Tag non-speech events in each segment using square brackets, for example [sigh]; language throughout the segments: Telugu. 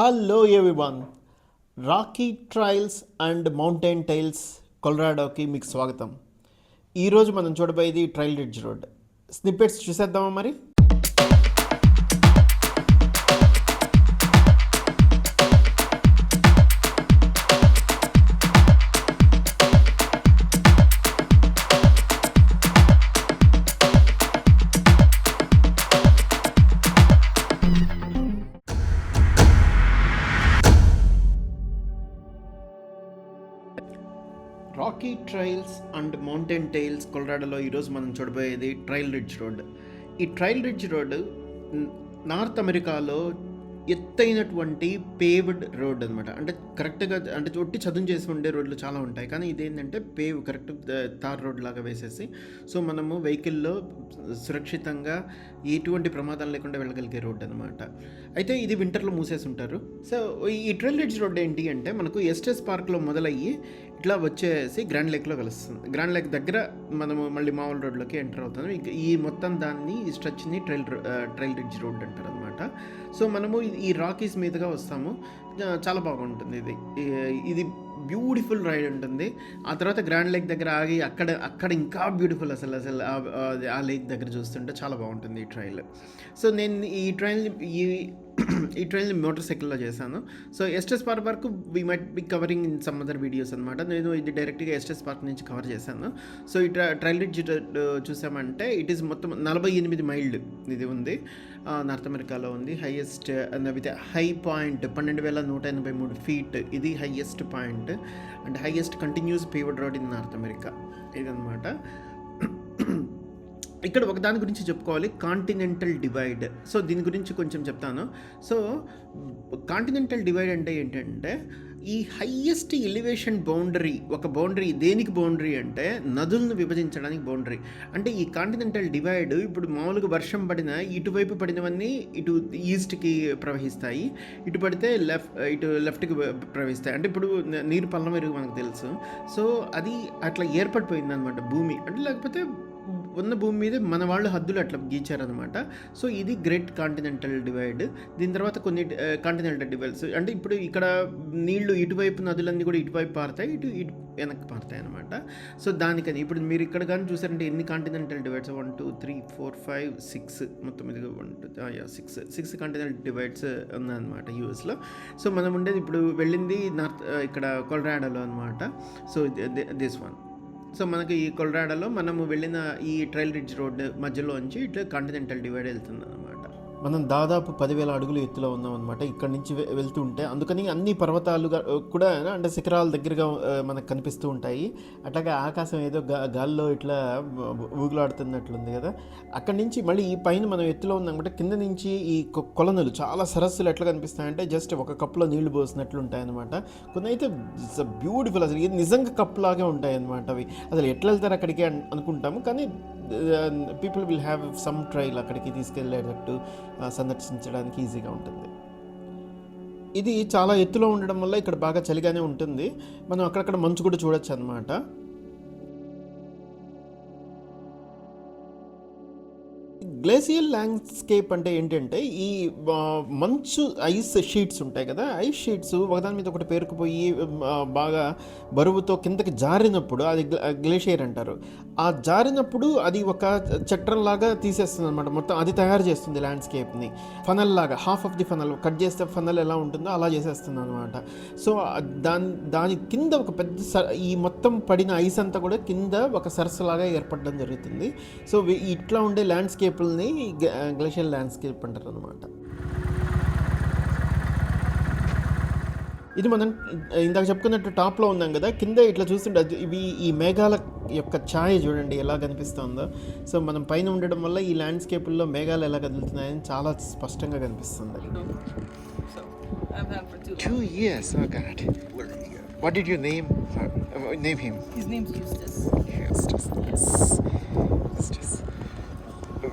Hello everyone Rocky trails and mountain tales కొలరాడోకి మీకు స్వాగతం. ఈరోజు మనం చూడబోయేది ట్రయల్ రిడ్జ్ రోడ్ స్నిప్పెట్స్ చూసేద్దామా మరి? మౌంటైన్ టైల్స్ కొలరాడోలో ఈరోజు మనం చూడబోయేది ట్రయల్ రిడ్జ్ రోడ్ ఈ ట్రయల్ రిడ్జ్ రోడ్ నార్త్ అమెరికాలో ఎత్తైనటువంటి పేవ్డ్ రోడ్ అనమాట అంటే కరెక్ట్గా అంటే ఒట్టి చదును చేసి ఉండే రోడ్లు చాలా ఉంటాయి. కానీ ఇదేంటంటే పేవ్ కరెక్ట్ తార్ రోడ్ లాగా వేసేసి సో మనము వెహికల్లో సురక్షితంగా ఎటువంటి ప్రమాదాలు లేకుండా వెళ్ళగలిగే రోడ్ అనమాట అయితే ఇది వింటర్లో మూసేసి ఉంటారు సో ఈ ట్రైల్ రిడ్జ్ రోడ్ ఏంటి అంటే మనకు ఎస్టెస్ పార్క్లో మొదలయ్యి ఇట్లా వచ్చేసి గ్రాండ్ లేక్లో కలుస్తుంది. గ్రాండ్ లేక్ దగ్గర మనము మళ్ళీ మామూలు రోడ్లోకి ఎంటర్ అవుతాం ఈ మొత్తం దాన్ని ఈ స్ట్రెచ్ని ట్రైల్ ట్రైల్ రిడ్జ్ రోడ్ అంటారు అనమాట సో మనము ఈ- రాకీస్ మీదుగా వస్తాము. చాలా బాగుంటుంది ఇది. ఇది బ్యూటిఫుల్ రైడ్ ఉంటుంది. ఆ తర్వాత గ్రాండ్ లేక్ దగ్గర ఆగి అక్కడ అక్కడ ఇంకా బ్యూటిఫుల్ అసలు అసలు ఆ- లేక్ దగ్గర చూస్తుంటే చాలా బాగుంటుంది ఈ ట్రైల్ సో నేను ఈ ట్రైన్ ఈ ఈ ట్రైన్ మోటార్ సైకిల్లో చేశాను. సో ఎస్టెస్ పార్క్ వరకు we might be covering in some other videos అనమాట నేను ఇది డైరెక్ట్గా ఎస్టెస్ పార్క్ నుంచి కవర్ చేశాను. సో ఈ ట్రైల్ రిడ్జ్ చూసామంటే ఇట్ ఈస్ మొత్తం నలభై ఎనిమిది మైళ్ళు ఇది ఉంది. నార్త్ అమెరికాలో ఉంది. హైయెస్ట్ విత్ హై పాయింట్ పన్నెండు వేల నూట ఎనభై మూడు ఫీట్ ఇది highest point and highest continuous paved road in North America ఇదనమాట ఇక్కడ ఒక దాని గురించి చెప్పుకోవాలి కాంటినెంటల్ డివైడ్ సో దీని గురించి కొంచెం చెప్తాను. సో కాంటినెంటల్ డివైడ్ అంటే ఏంటంటే ఈ హయ్యెస్ట్ ఎలివేషన్ బౌండరీ ఒక బౌండరీ దేనికి బౌండరీ అంటే నదులను విభజించడానికి బౌండరీ అంటే ఈ కాంటినెంటల్ డివైడ్ ఇప్పుడు మామూలుగా వర్షం పడిన ఇటువైపు పడినవన్నీ ఇటు ఈస్ట్కి ప్రవహిస్తాయి. ఇటు పడితే లెఫ్ట్ ఇటు లెఫ్ట్కి ప్రవహిస్తాయి. అంటే ఇప్పుడు నీరు పల్లం మెరుగు మనకు తెలుసు. సో అది అట్లా ఏర్పడిపోయింది అనమాట భూమి. అంటే లేకపోతే ఉన్న భూమి మీద మన వాళ్ళు హద్దులు అట్లా గీచారనమాట సో ఇది గ్రేట్ కాంటినెంటల్ డివైడ్. దీని తర్వాత కొన్ని కాంటినెంటల్ డివైడ్స్. అంటే ఇప్పుడు ఇక్కడ నీళ్ళు ఇటువైపు నదులన్నీ కూడా ఇటువైపు పారుతాయి ఇటు ఇటు వెనక్కి పారుతాయి అనమాట సో దానికని ఇప్పుడు మీరు ఇక్కడ కానీ చూసారంటే ఎన్ని continental divides? One two three four five six మొత్తం ఇది one two six six continental divides ఉన్నాయన్నమాట యూఎస్లో. సో మనం ఉండేది ఇప్పుడు వెళ్ళింది నార్త్ ఇక్కడ కొలరాడోలో అనమాట సో దిస్ వన్. సో మనకి ఈ కొలరాడోలో మనము వెళ్ళిన ఈ ట్రైల్ రిడ్జ్ రోడ్ మధ్యలోంచి ఇట్లా కాంటినెంటల్ డివైడ్ వెళ్తుంది అనమాట మనం దాదాపు పదివేల అడుగులు ఎత్తులో ఉన్నాం అనమాట ఇక్కడ నుంచి వెళ్తుంటే వెళ్తూ ఉంటే. అందుకని అన్ని పర్వతాలుగా కూడా అంటే శిఖరాల దగ్గరగా మనకు కనిపిస్తూ ఉంటాయి. అట్లాగే ఆకాశం ఏదో గాల్లో ఇట్లా ఊగులాడుతున్నట్లుంది కదా. అక్కడి నుంచి మళ్ళీ ఈ పైన మనం ఎత్తులో ఉన్నామంటే కింద నుంచి ఈ కొ- కొలనులు చాలా సరస్సులు ఎట్లా కనిపిస్తాయంటే జస్ట్ ఒక కప్పులో నీళ్ళు పోసినట్లు ఉంటాయి అనమాట కొన్ని అయితే బ్యూటిఫుల్ అసలు. ఇది నిజంగా కప్లాగే ఉంటాయన్నమాట ఉంటాయి అవి. అసలు ఎట్లా వెళ్తారు అక్కడికి అనుకుంటాము. కానీ people will have some trail అక్కడికి తీసుకెళ్ళేటట్టు. సందర్శించడానికి ఈజీగా ఉంటుంది. ఇది చాలా ఎత్తులో ఉండడం వల్ల ఇక్కడ బాగా చలిగానే ఉంటుంది. మనం అక్కడక్కడ మంచు కూడా చూడొచ్చు అనమాట గ్లేసియల్ ల్యాండ్స్కేప్ అంటే ఏంటంటే ఈ మంచు ఐస్ షీట్స్ ఉంటాయి కదా ఐస్ షీట్స్ ఒకదాని మీద ఒకటి పేరుకుపోయి బాగా బరువుతో కిందకి జారినప్పుడు అది గ్లేషియర్ అంటారు. ఆ జారినప్పుడు అది ఒక చట్రంలాగా తీసేస్తుంది అనమాట మొత్తం అది తయారు చేస్తుంది ల్యాండ్స్కేప్ని. ఫనల్ లాగా half of the funnel cut చేస్తే ఫనల్ ఎలా ఉంటుందో అలా చేసేస్తుంది అనమాట సో దాని దాని కింద ఒక పెద్ద స- ఈ మొత్తం పడిన ఐస్ అంతా కూడా కింద ఒక సరస్సు లాగా ఏర్పడడం జరుగుతుంది. సో ఇట్లా ఉండే ల్యాండ్స్కేప్లని గ్లేషియల్ ల్యాండ్స్కేప్ అంటారు అనమాట ఇది మనం ఇందాక చెప్పుకున్నట్టు టాప్లో ఉన్నాం కదా కింద ఇట్లా చూస్తుంటే అది- ఇవి ఈ మేఘాల యొక్క ఛాయ చూడండి ఎలా కనిపిస్తుందో సో మనం పైన ఉండడం వల్ల ఈ ల్యాండ్స్కేపుల్లో మేఘాలు ఎలా కదులుతున్నాయని చాలా స్పష్టంగా కనిపిస్తుంది. Two years, oh God. What did you name? Uh, name him? His name's Eustace. Eustace. Yes. Eustace.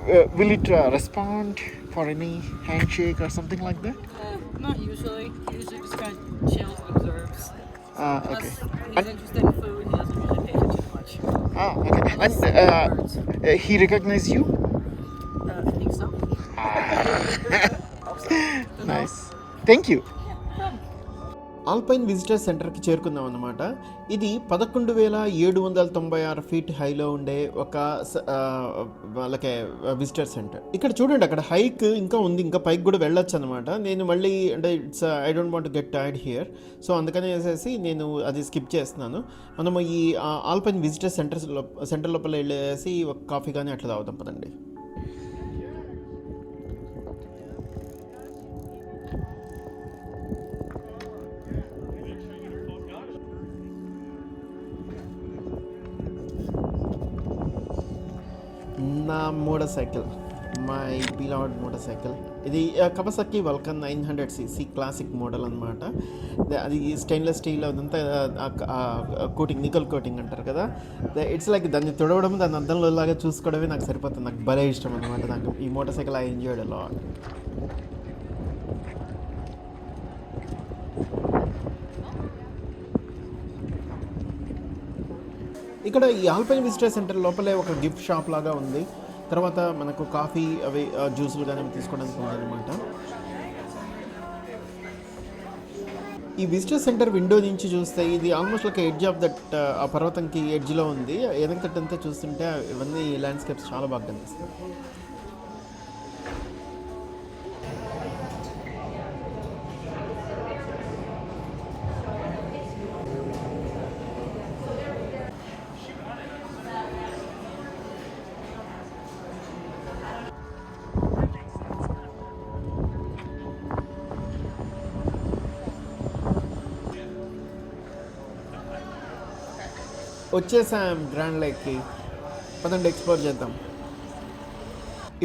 Uh, will it uh, respond for any handshake or something like that? Eh, not usually. He usually just kind of chills and observes. Ah, Unless okay. he's And, interested in food, he doesn't really pay attention much. ah, okay. Unless And uh, uh, he recognized you? Uh, I think so. So. [laughs] [laughs] Nice. Thank you. Alpine visitor సెంటర్కి చేరుకున్నాం అనమాట ఇది పదకొండు వేల ఏడు వందల తొంభై ఆరు ఫీట్ హైలో ఉండే ఒక స- వాళ్ళకి విజిటర్ సెంటర్. ఇక్కడ చూడండి అక్కడ హైక్ ఇంకా ఉంది ఇంకా పైకి కూడా వెళ్ళొచ్చు అనమాట నేను మళ్ళీ అంటే it's I don't want get tired here. So అందుకని వేసేసి నేను అది స్కిప్ చేస్తున్నాను. మనము ఈ ఆల్పైన్ విజిటర్ సెంటర్ సెంటర్ లోపల వెళ్ళేసి ఒక కాఫీ కానీ అట్లా తాగుతాం పదండి. Motorcycle my beloved motorcycle ఇది Kawasaki Vulcan nine hundred CC classic model అనమాట అది స్టెయిన్లెస్ స్టీల్ అదంతా కోటింగ్ నికల్ కోటింగ్ అంటారు కదా. ఇట్స్ లైక్ దాన్ని తుడవడం దాన్ని అద్దంలో లాగా చూసుకోవడమే నాకు సరిపోతుంది. నాకు భలే ఇష్టం అనమాట నాకు. ఈ మోటార్ సైకిల్ ఐ ఎంజాయ్డ్ అలా ఇక్కడ ఈ ఆల్పైన్ విజిటర్ సెంటర్ లోపలే ఒక గిఫ్ట్ షాప్ లాగా ఉంది. తర్వాత మనకు కాఫీ అవి జ్యూసులు కానీ తీసుకోవడానికి ఉందన్నమాట ఈ విజిటర్ సెంటర్ విండో నుంచి చూస్తే ఇది ఆల్మోస్ట్ ఒక ఎడ్జ్ ఆఫ్ దట్ ఆ పర్వతంకి ఎడ్జ్లో ఉంది. వెనక చూస్తుంటే ఇవన్నీ ల్యాండ్స్కేప్స్ చాలా బాగా కనిపిస్తాయి. వచ్చేసాం గ్రాండ్ లేక్కి పదండి ఎక్స్ప్లోర్ చేద్దాం.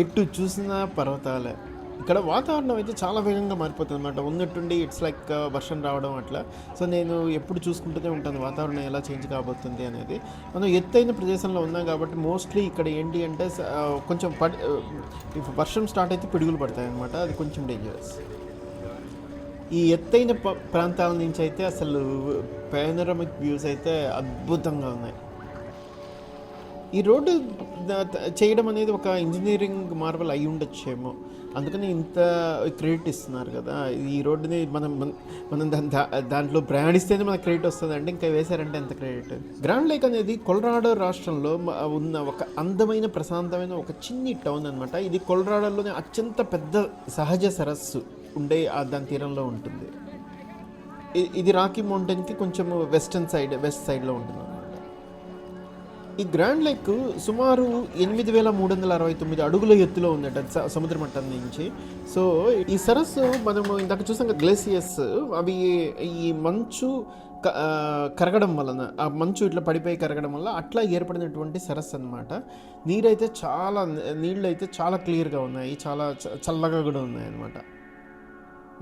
ఎటు చూసిన పర్వతాలే. ఇక్కడ వాతావరణం అయితే చాలా వేగంగా మారిపోతుంది అనమాట ఉన్నట్టుండి ఇట్స్ లైక్ uh, వర్షం రావడం అట్లా. సో నేను ఎప్పుడు చూసుకుంటూనే ఉంటాను వాతావరణం ఎలా చేంజ్ కాబోతుంది అనేది. మనం ఎత్తైన ప్రదేశంలో ఉన్నాం కాబట్టి మోస్ట్లీ ఇక్కడ ఏంటి అంటే uh, కొంచెం పడి ఇఫ్ uh, వర్షం స్టార్ట్ అయితే పిడుగులు పడతాయి అనమాట అది కొంచెం డేంజరస్ ఈ ఎత్తైన ప- ప్రాంతాల నుంచి అయితే అసలు పానరమిక్ వ్యూస్ అయితే అద్భుతంగా ఉన్నాయి. ఈ రోడ్డు చేయడం అనేది ఒక ఇంజనీరింగ్ మార్వల్ అయి ఉండొచ్చేమో. అందుకని ఇంత క్రెడిట్ ఇస్తున్నారు కదా. ఈ రోడ్డుని మనం మనం దాని దా- దాంట్లో ప్రయాణిస్తేనే మనకు క్రెడిట్ వస్తుంది ఇంకా వేశారంటే ఎంత క్రెడిట్ గ్రాండ్ లేక్ అనేది కొలరాడో రాష్ట్రంలో ఉన్న ఒక అందమైన ప్రశాంతమైన ఒక చిన్ని టౌన్ అనమాట ఇది కొలరాడోలోనే అత్యంత పెద్ద సహజ సరస్సు. ఉండే ఆ దాని తీరంలో ఉంటుంది. ఇది రాకీ మౌంటైన్కి కొంచెం వెస్టర్న్ సైడ్ వెస్ట్ సైడ్లో ఉంటుంది అనమాట ఈ గ్రాండ్ లేక్ సుమారు ఎనిమిది వేల మూడు వందల అరవై తొమ్మిది అడుగుల ఎత్తులో ఉందట సముద్ర మట్టం నుంచి. సో ఈ సరస్సు మనము ఇందాక చూసాం కదా గ్లేసియర్స్ అవి ఈ మంచు క- కరగడం వలన ఆ మంచు ఇట్లా పడిపోయి కరగడం వల్ల అట్లా ఏర్పడినటువంటి సరస్సు అనమాట నీరైతే చాలా నీళ్ళు అయితే చాలా క్లియర్గా ఉన్నాయి చాలా చ- చల్లగా కూడా ఉన్నాయి అనమాట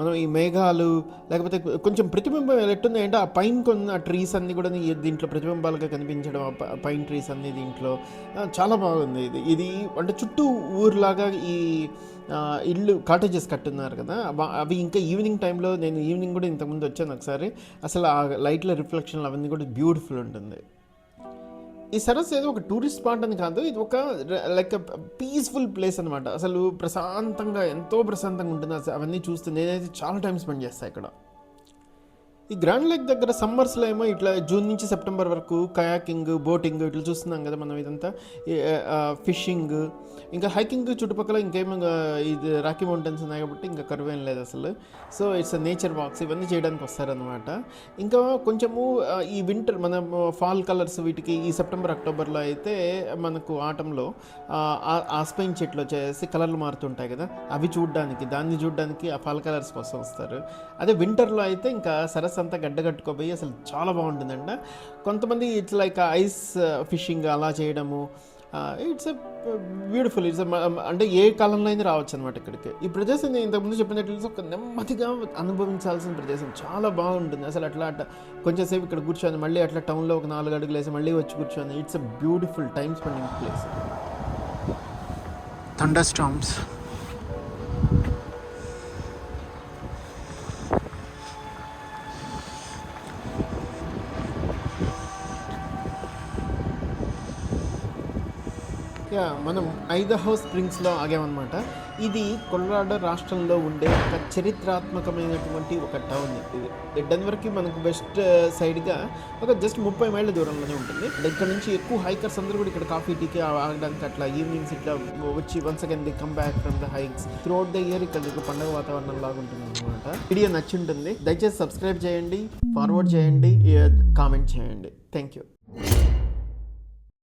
మనం ఈ మేఘాలు లేకపోతే కొంచెం ప్రతిబింబం ఎట్టుంది అంటే ఆ పైన కొన్న ట్రీస్ అన్నీ కూడా దీంట్లో ప్రతిబింబాలుగా కనిపించడం పైన్ ట్రీస్ అన్నీ దీంట్లో. చాలా బాగుంది ఇది. ఇది అంటే చుట్టూ ఊర్లాగా ఈ ఇల్లు కాటేజెస్ కట్టున్నారు కదా. అవి ఇంకా ఈవినింగ్ టైంలో నేను ఈవినింగ్ కూడా ఇంతకుముందు వచ్చాను ఒకసారి. అసలు ఆ లైట్ల రిఫ్లెక్షన్లు అవన్నీ కూడా బ్యూటిఫుల్ ఉంటుంది. ఈ సరస్సు ఏదో ఒక టూరిస్ట్ స్పాట్ అని కాదు ఇది ఒక లైక్ పీస్ఫుల్ ప్లేస్ అనమాట అసలు ప్రశాంతంగా ఎంతో ప్రశాంతంగా ఉంటుంది. అసలు అవన్నీ చూస్తే నేనైతే చాలా టైం స్పెండ్ చేస్తాను ఇక్కడ. ఈ గ్రాండ్ లేక్ దగ్గర సమ్మర్స్లో ఏమో ఇట్లా జూన్ నుంచి సెప్టెంబర్ వరకు కయాకింగ్ బోటింగ్ ఇట్లా చూస్తున్నాం కదా మనం ఇదంతా. ఫిషింగ్ ఇంకా హైకింగ్ చుట్టుపక్కల ఇంకేమో ఇది రాకీ మౌంటైన్స్ ఉన్నాయి కాబట్టి ఇంకా కరువేం లేదు అసలు. సో ఇట్స్ నేచర్ వాక్స్ ఇవన్నీ చేయడానికి వస్తారనమాట ఇంకా కొంచెము ఈ వింటర్ మన ఫాల్ కలర్స్ వీటికి ఈ సెప్టెంబర్ అక్టోబర్లో అయితే మనకు ఆటంలో ఆస్పైన్ చెట్లు వచ్చేసి కలర్లు మారుతుంటాయి కదా. అవి చూడడానికి దాన్ని చూడడానికి ఆ ఫాల్ కలర్స్ కోసం వస్తారు. అదే వింటర్లో అయితే ఇంకా సరస అంతా గడ్డగట్టుకోపోయి అసలు చాలా బాగుంటుందంట. కొంతమంది ఇట్స్ లైక్ ఐస్ ఫిషింగ్ అలా చేయడము ఇట్స్ బ్యూటిఫుల్ ఇట్స్ అంటే ఏ కాలంలో అయినా రావచ్చు అనమాట ఇక్కడికి. ఈ ప్రదేశం నేను ఇంతకుముందు చెప్పినట్లు ఒక నెమ్మదిగా అనుభవించాల్సిన ప్రదేశం. చాలా బాగుంటుంది. అసలు అట్లా అట్లా కొంచెం సేపు ఇక్కడ కూర్చొని మళ్ళీ అట్లా టౌన్లో ఒక నాలుగు అడుగులు వేసి మళ్ళీ వచ్చి కూర్చొని it's a beautiful time spending place thunder storms yeah మనం ఐదహో స్ప్రింగ్స్లో ఆగామన్నమాట. ఇది కొలరాడో రాష్ట్రంలో ఉండే ఒక చరిత్రాత్మకమైనటువంటి ఒక టౌన్. ఇది డెన్వర్కి మనకు వెస్ట్ సైడ్గా ఒక జస్ట్ ముప్పై మైళ్ళ దూరంలోనే ఉంటుంది. ఇక్కడ నుంచి ఎక్కువ హైకర్స్ అందరూ కూడా ఇక్కడ కాఫీ టీకి ఆగడానికి అట్లా ఈవినింగ్స్ ఇట్లా వచ్చి once again the come back from the hikes. Throughout the year ఇక్కడ ఒక పండుగ వాతావరణం లాగా ఉంటుంది అనమాట వీడియో నచ్చి ఉంటుంది దయచేసి సబ్స్క్రైబ్ చేయండి ఫార్వర్డ్ చేయండి కామెంట్ చేయండి. Thank you